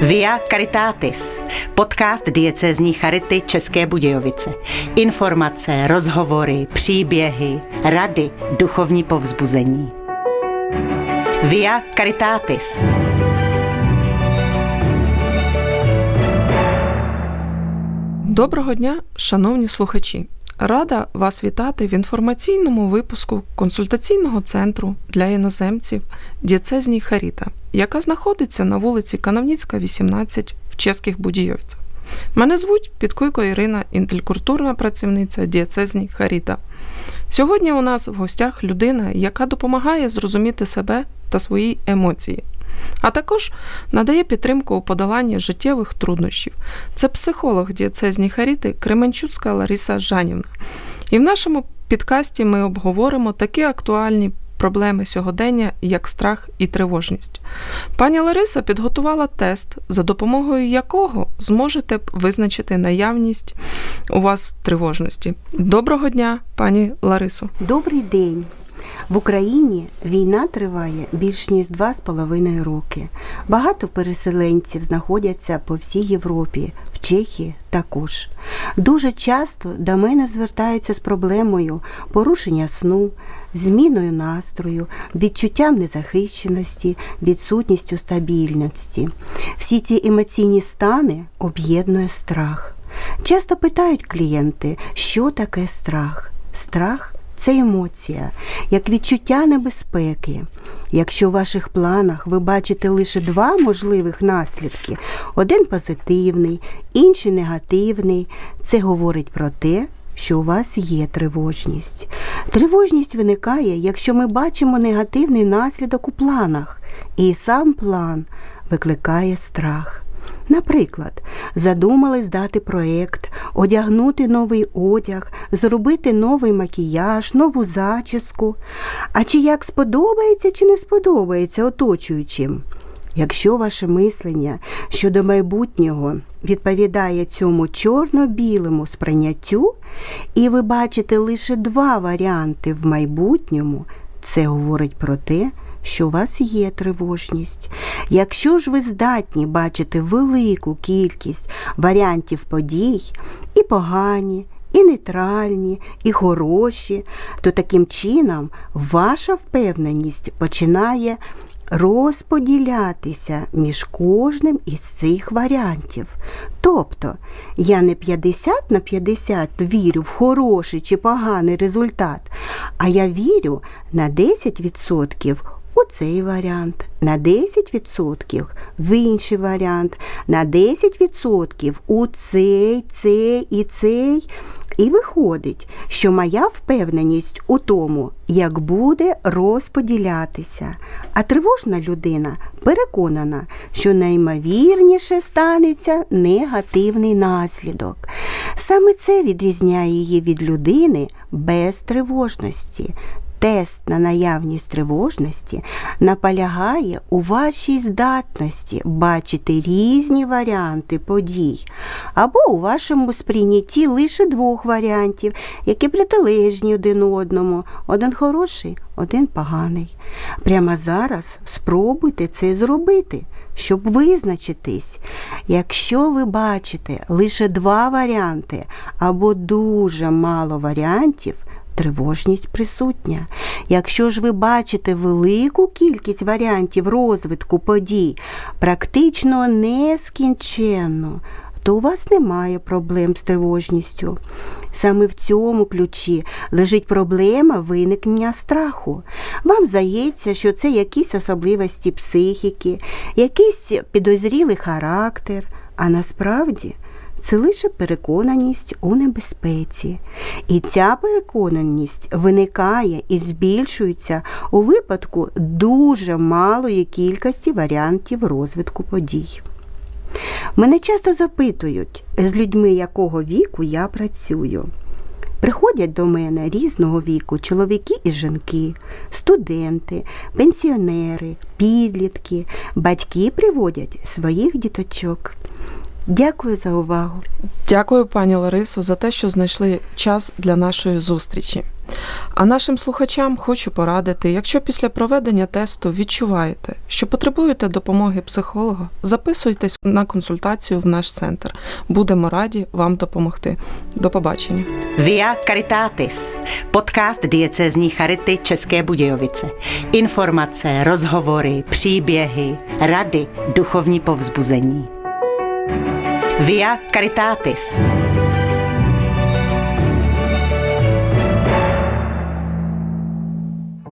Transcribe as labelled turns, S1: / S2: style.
S1: Via Caritatis, podcast diecézní charity České Budějovice. Informace, rozhovory, příběhy, rady, duchovní povzbuzení. Via Caritatis.
S2: Доброго дня, шановні слухачі! Рада вас вітати в інформаційному випуску консультаційного центру для іноземців дієцезній Харіта, яка знаходиться на вулиці Кановніцька, 18 в Чеських Будійовцях. Мене звуть Підкуйко Ірина, інтелькультурна працівниця дієцезній Харіта. Сьогодні у нас в гостях людина, яка допомагає зрозуміти себе та свої емоції а також надає підтримку у подоланні життєвих труднощів. Це психолог дієцезні Харіти Кременчуцька Лариса Жанівна. І в нашому підкасті ми обговоримо такі актуальні проблеми сьогодення, як страх і тривожність. Пані Лариса підготувала тест, за допомогою якого зможете визначити наявність у вас тривожності. Доброго дня, пані Ларису.
S3: Добрий день. В Україні війна триває більш ніж два з половиною роки. Багато переселенців знаходяться по всій Європі, в Чехії також. Дуже часто до мене звертаються з проблемою порушення сну, зміною настрою, відчуттям незахищеності, відсутністю стабільності. Всі ці емоційні стани об'єднує страх. Часто питають клієнти, що таке страх. Страх це емоція, як відчуття небезпеки. Якщо в ваших планах ви бачите лише два можливих наслідки: один позитивний, інший негативний, це говорить про те, що у вас є тривожність. Тривожність виникає, якщо ми бачимо негативний наслідок у планах, і сам план викликає страх. Наприклад, задумали здати проєкт, одягнути новий одяг, зробити новий макіяж, нову зачіску. А чи як сподобається, чи не сподобається оточуючим? Якщо ваше мислення щодо майбутнього відповідає цьому чорно-білому сприйняттю, і ви бачите лише два варіанти в майбутньому, це говорить про те, що у вас є тривожність. Якщо ж ви здатні бачити велику кількість варіантів подій, і погані, і нейтральні, і хороші, то таким чином ваша впевненість починає розподілятися між кожним із цих варіантів. Тобто я не 50 на 50 вірю в хороший чи поганий результат, а я вірю на 10% у цей варіант, на 10% в інший варіант, на 10% у цей, цей і цей. І виходить, що моя впевненість у тому, як буде розподілятися. А тривожна людина переконана, що наймовірніше станеться негативний наслідок. Саме це відрізняє її від людини без тривожності. Тест на наявність тривожності наполягає у вашій здатності бачити різні варіанти подій, або у вашому сприйнятті лише двох варіантів, які протилежні один одному, один хороший, один поганий. Прямо зараз спробуйте це зробити. Щоб визначитись, якщо ви бачите лише два варіанти або дуже мало варіантів, тривожність присутня. Якщо ж ви бачите велику кількість варіантів розвитку подій, практично нескінченно, то у вас немає проблем з тривожністю. Саме в цьому ключі лежить проблема виникнення страху. Вам здається, що це якісь особливості психіки, якийсь підозрілий характер, а насправді це лише переконаність у небезпеці. І ця переконаність виникає і збільшується у випадку дуже малої кількості варіантів розвитку подій. Мене часто запитують, з людьми якого віку я працюю. Приходять до мене різного віку чоловіки і жінки, студенти, пенсіонери, підлітки, батьки приводять своїх діточок. Дякую за увагу.
S2: Дякую, пані Ларису, за те, що знайшли час для нашої зустрічі. А нашим слухачам хочу порадити, якщо після проведення тесту відчуваєте, що потребуєте допомоги психолога, записуйтесь на консультацію в наш центр. Будемо раді вам допомогти. До побачення.
S1: Via Caritatis, podcast diecézní charity České Budějovice. Informace, rozhovory, příběhy, rady, duchovní povzbuzení. Via Caritatis.